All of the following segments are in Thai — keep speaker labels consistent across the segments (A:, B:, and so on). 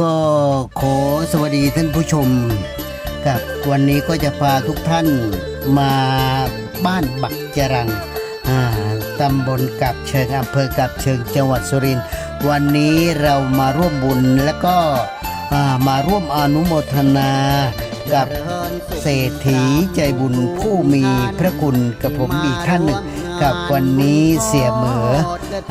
A: ก็ขอสวัสดีท่านผู้ชมครับวันนี้ก็จะพาทุกท่านมาบ้านบักจรังอ่าตำบลกับเชิงอำเภอกับเชิงจังหวัดสุรินทร์วันนี้เรามาร่วมบุญและก็อ่ามาร่วมอนุโมทนากับเศรษฐีใจบุญผู้มีพระคุณกับผมอีกท่านหนึ่ง กับวันนี้เสียเหมอ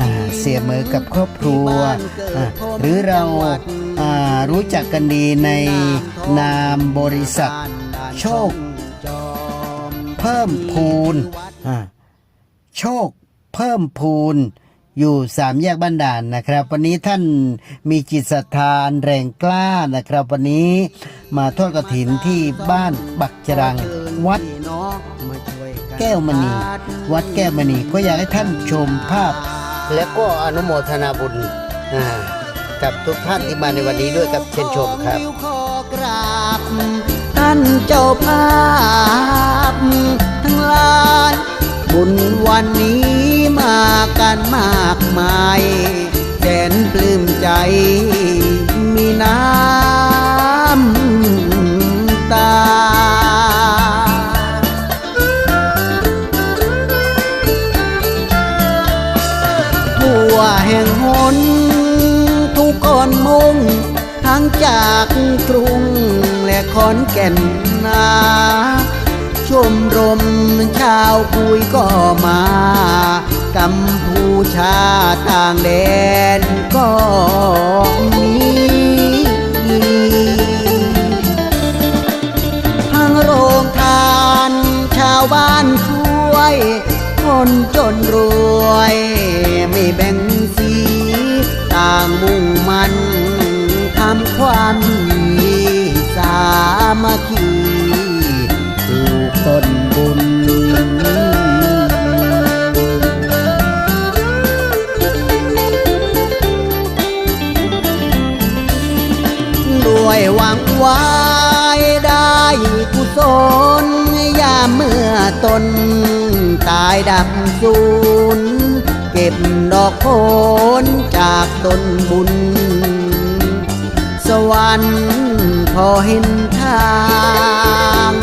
A: อเสียเหมอกับครอบครัว หรือเราารู้จักกันดีในนามบริษัท โชค เพิ่มพูนโชคเพิ่มพูนอยู่สามแยกบ้านด่านนะครับ วันนี้ท่านมีจิตศรัทธานแรงกล้านะครับ วันนี้มาทอดกระถินที่บ้านบักจรังวัด แก้วมณี วัดแก้วมณีก็อยากให้ท่านชมภาพ และก็อนุโมทนาบุญอ่ากับทุกท่านที่มาในวันนี้ด้วยครับเชิญชมครับ
B: ขอกราบท่านเจ้าภาพทั้งหลายบุญวันนี้มากันมากมายแสนปลื้มใจ ขอนแก่นนาชมรมชาวคุยก็มากัมพูชาต่างแดนก็มีทั้งโรงทานชาวบ้านช่วย คนจนรวย ไม่แบ่งสี ต่างมุ่งมันทำความดี มัคคีปลูกต้นบุญ ด้วยหวังไว้ได้กุศลยามเมื่อตน ตายดับสูญเก็บดอกโคนจากต้นบุญ สวรรค์พอเห็นาง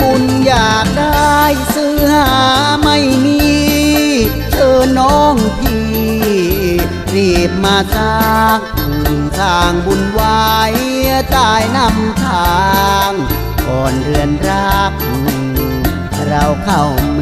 B: บุญอยากได้เสื้อหาไม่มี เชิญน้องพี่ รีบมาสร้างสร้างบุญไว้ใตายนำทางก่อนเรือนรัก เราเข้าเม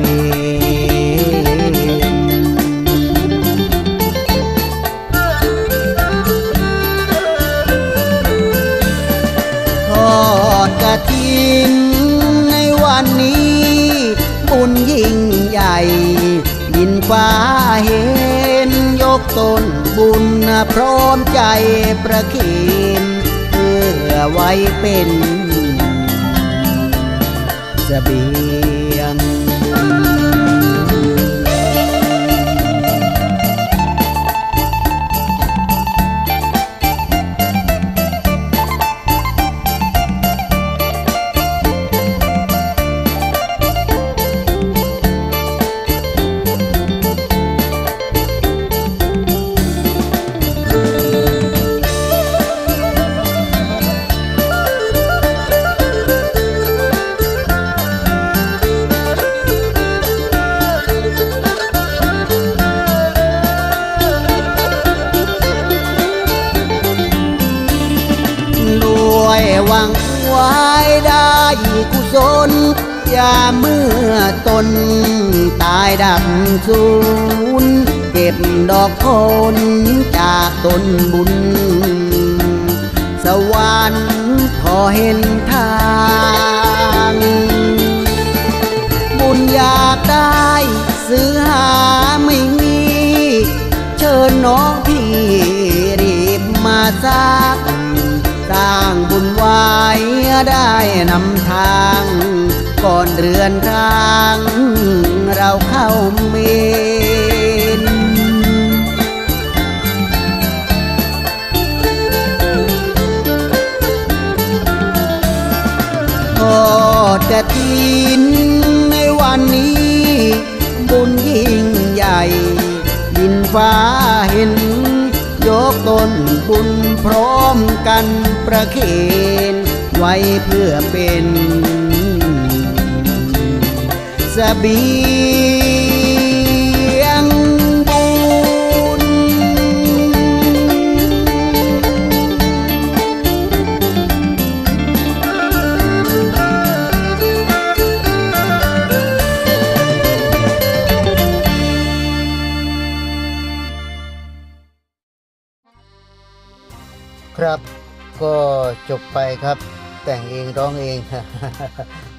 B: ฟ้าเห็น ยกตนบุญพร้อมใจประเคนเพื่อไว้เป็นเสบี หวังไว้ได้กุศลยาเมื่อตน ตายดับสูญเก็บดอกคนจากตนบุญ สวรรค์พอเห็นทางบุญอยากได้ซื้อหาไม่มี เชิญน้องพี่รีบมาสัก สร้างบุญไว้ได้นำทาง ก่อนเรือนร่าง เราเข้าเมนทอดกระถินในวันนี้ บุญยิ่งใหญ่ดินฟ้าเห็น ยกตนบุญ พร้อมกันประเคนไว้เพื่อเป็นสบี
A: ครับ ก็จบไปครับ แต่งเองร้องเอง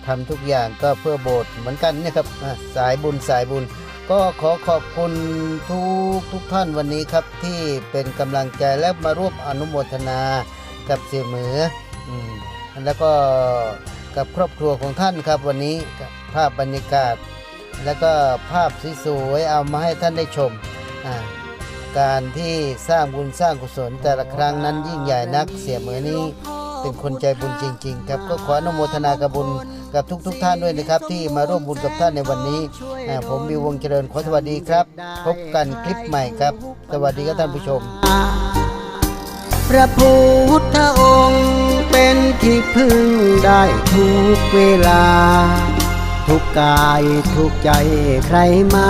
A: ทำทุกอย่างก็เพื่อโบสถ์เหมือนกันนะครับสายบุญสายบุญ ก็ขอขอบคุณทุกทุกท่านวันนี้ครับ ที่เป็นกำลังใจและมาร่วมอนุโมทนากับเสี่ยเหมือแล้วก็กับครอบครัวของท่านครับวันนี้ภาพบรรยากาศ แล้วก็ภาพสวยๆเอามาให้ท่านได้ชมอ่า การที่สร้างบุญสร้างกุศลแต่ละครั้งนั้นยิ่งใหญ่นักเสียเหมือนี้ เป็นคนใจบุญจริง ๆ ครับก็ขออนุโมทนากับบุญกับทุกๆท่านด้วยนะครับ ที่มาร่วมบุญกับท่านในวันนี้ ผมวิววงเจริญขอสวัสดีครับ พบกันคลิปใหม่ครับ สวัสดีครับท่านผู้ชม
B: พระพุทธองค์เป็นที่พึ่งได้ทุกเวลา ทุกกายทุกใจใครมา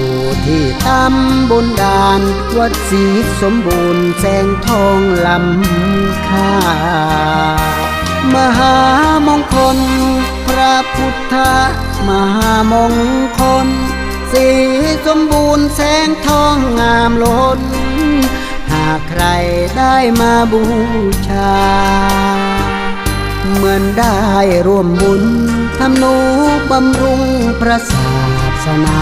B: ่ ที่ตำบนดานวัดศรีสมบูรณ์แสงทองลำค่ามหามงคล พระพุทธมหามงคล สีสมบูรณ์แสงทองงามล้น หากใครได้มาบูชา เหมือนได้ร่วมบุญทำนุบำรุงพระศาสนา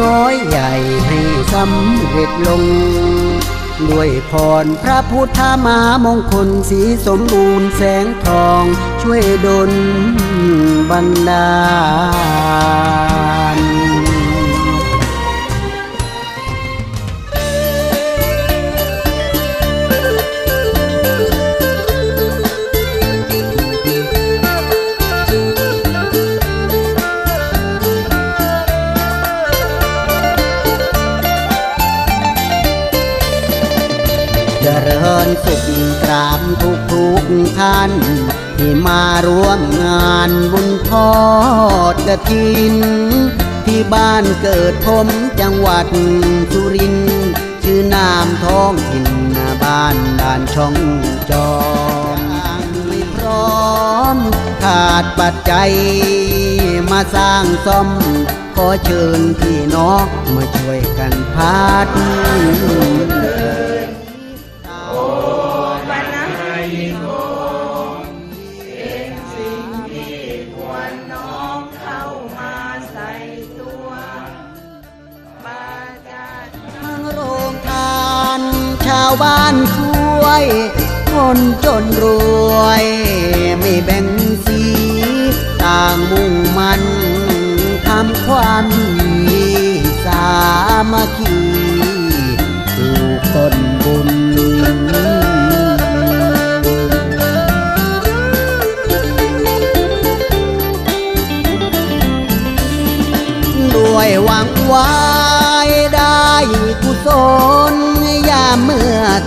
B: น้อยใหญ่ให้สำเร็จลง ด้วยพรพระพุทธมามงคลสีสมบูรณ์แสงทอง ช่วยดลบันดาล ท่าน ที่มาร่วมงานบุญทอดกระถิน ที่บ้านเกิดผมจังหวัดสุรินทร์ชื่อนามท้องถิ่นบ้านด่านช่องจอมไม่พร้อมขาดปัจจัย มาสร้างซ่อมขอเชิญพี่น้องมาช่วยกันพัด คนจนรวย ไม่แบ่งสี ต่างมุ่งมันทำความ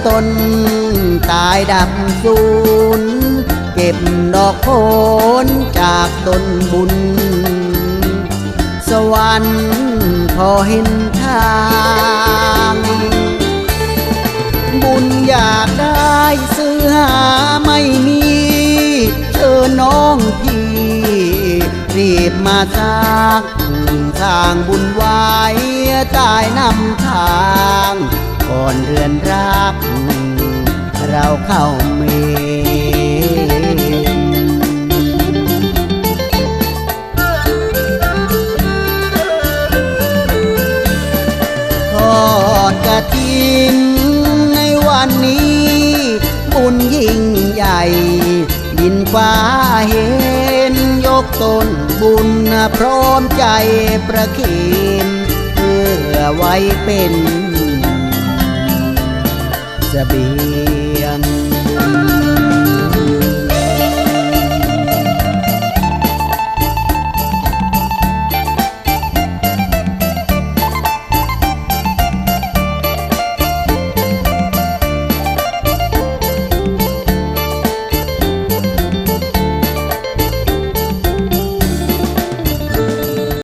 B: ตนตายดับสูญเก็บดอกโคนจากต้นบุญ สวรรค์พอเห็นทาง บุญอยากได้ซื้อหาไม่มีเจอน้องพี่ รีบมาสร้างสร้างบุญไว้ใต้นำทาง ก่อนเรือนรัก เราเข้าเมนทอดกระถินในวันนี้บุญยิ่งใหญ่ ยินฟ้าเห็น ยกตนบุญพร้อมใจประเคนเพื่อไว้เป็น เสบีย